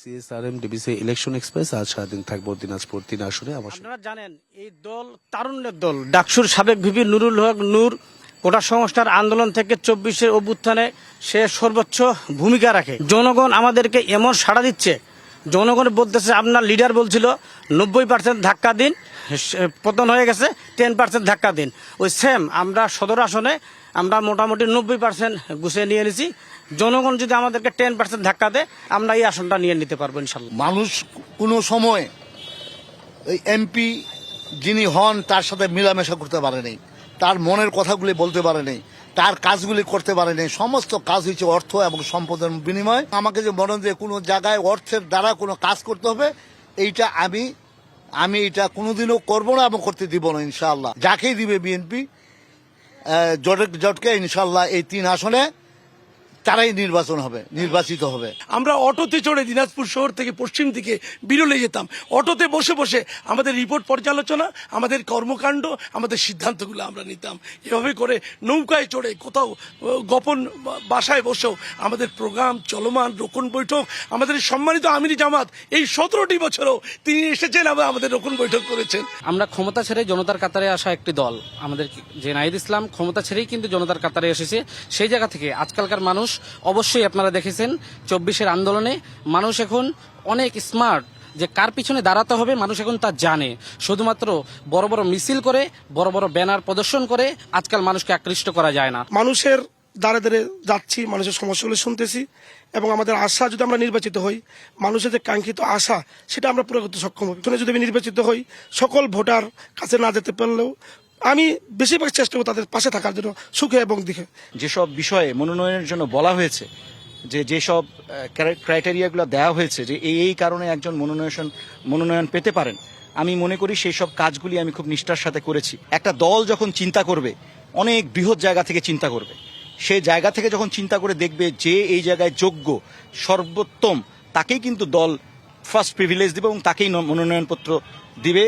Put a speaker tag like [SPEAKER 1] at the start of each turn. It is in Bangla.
[SPEAKER 1] সিএসআরএম ডিবিসি ইলেকশন এক্সপ্রেস আজ সারাদিন থাকব দিনাজপুর তিন আসনে আমার
[SPEAKER 2] আপনারা জানেন, এই দল তারুণ্যের দল, ডাকসুর সাবেক ভিপি নুরুল হক নূর, কোটা সংস্থার আন্দোলন থেকে চব্বিশের অভ্যুত্থানে সে সর্বোচ্চ ভূমিকা রাখে। জনগণ আমাদেরকে এমন সাড়া দিচ্ছে জনগণ বলতেছে, আপনার লিডার বলছিল, নব্বই পার্সেন্ট ধাক্কা দিন পতন হয়ে গেছে টেন পার্সেন্ট ধাক্কা দিন। ওই সেম আমরা সদর আসনে, আমরা মোটামুটি নব্বই পার্সেন্ট গুছিয়ে নিয়ে নিয়েছি জনগণ যদি আমাদেরকে টেন পার্সেন্ট ধাক্কা দেয়, আমরা এই আসনটা নিয়ে নিতে পারব ইনশাল্লাহ।
[SPEAKER 3] মানুষ কোনো সময় ওই এমপি যিনি হন, তার সাথে মেলামেশা করতে পারেনি। তার মনের কথাগুলি বলতে পারে নাই তার কাজগুলি করতে পারেনি সমস্ত কাজ হচ্ছে অর্থ এবং সম্পদের বিনিময়। আমাকে যে মনে যে কোনো জায়গায় অর্থের দ্বারা কোনো কাজ করতে হবে, এইটা আমি আমি এটা কোনোদিনও করব না এবং করতে দিব না ইনশাল্লাহ যাকেই দিবে বিএনপি জট জটকে ইনশাল্লাহ এই তিন আসনে তারাই নির্বাচন হবে নির্বাচিত হবে।
[SPEAKER 4] আমরা অটোতে চড়ে দিনাজপুর শহর থেকে পশ্চিম দিকে বিরলে যেতাম। অটোতে বসে বসে আমাদের রিপোর্ট পর্যালোচনা আমাদের কর্মকাণ্ড আমাদের সিদ্ধান্তগুলো আমরা নিতাম। এভাবে করে নৌকায় চড়ে কোথাও গোপন বাসায় বসেও আমাদের প্রোগ্রাম চলমান রোকন বৈঠক আমাদের সম্মানিত আমিরি জামাত এই সতেরোটি বছরও তিনি এসেছেন আবার আমাদের রোকন বৈঠক করেছেন।
[SPEAKER 5] আমরা ক্ষমতা ছেড়ে জনতার কাতারে আসা একটি দল। আমাদের যে নাহিদ ইসলাম ক্ষমতা ছেড়েই কিন্তু জনতার কাতারে এসেছে। সেই জায়গা থেকে আজকালকার মানুষ অবশ্যই আপনারা দেখেছেন চব্বিশের আন্দোলনে মানুষ এখন অনেক স্মার্ট যে কার পিছনে দাঁড়াতে হবে মানুষ এখন তা জানে। শুধুমাত্র বড় বড় মিছিল করে, বড় বড় ব্যানার প্রদর্শন করে আজকাল মানুষকে আকৃষ্ট করা যায় না।
[SPEAKER 4] মানুষের দ্বারে দ্বারে যাচ্ছি, মানুষের সমস্যাগুলো শুনতেছি এবং আমাদের আশা যদি আমরা নির্বাচিত হই, মানুষের যে কাঙ্ক্ষিত আশা সেটা আমরা পুরো করতে সক্ষম এখানে যদি আমি নির্বাচিত হই, সকল ভোটার কাছে না যেতে পারলেও আমি বেশিরভাগ চেষ্টা করব তাদের পাশে থাকার জন্য, সুখে এবং দিকে।
[SPEAKER 6] যেসব বিষয়ে মনোনয়নের জন্য বলা হয়েছে, যে যেসব ক্রাইটেরিয়াগুলো দেওয়া হয়েছে, যে এই এই কারণে একজন মনোনয়ন মনোনয়ন পেতে পারেন, আমি মনে করি সেই সব কাজগুলি আমি খুব নিষ্ঠার সাথে করেছি। একটা দল যখন চিন্তা করবে, অনেক বৃহৎ জায়গা থেকে চিন্তা করবে সেই জায়গা থেকে যখন চিন্তা করে দেখবে যে এই জায়গায় যোগ্য, সর্বোত্তম, তাকেই কিন্তু দল ফার্স্ট প্রিভিলেজ দেবে এবং তাকেই মনোনয়নপত্র দিবে।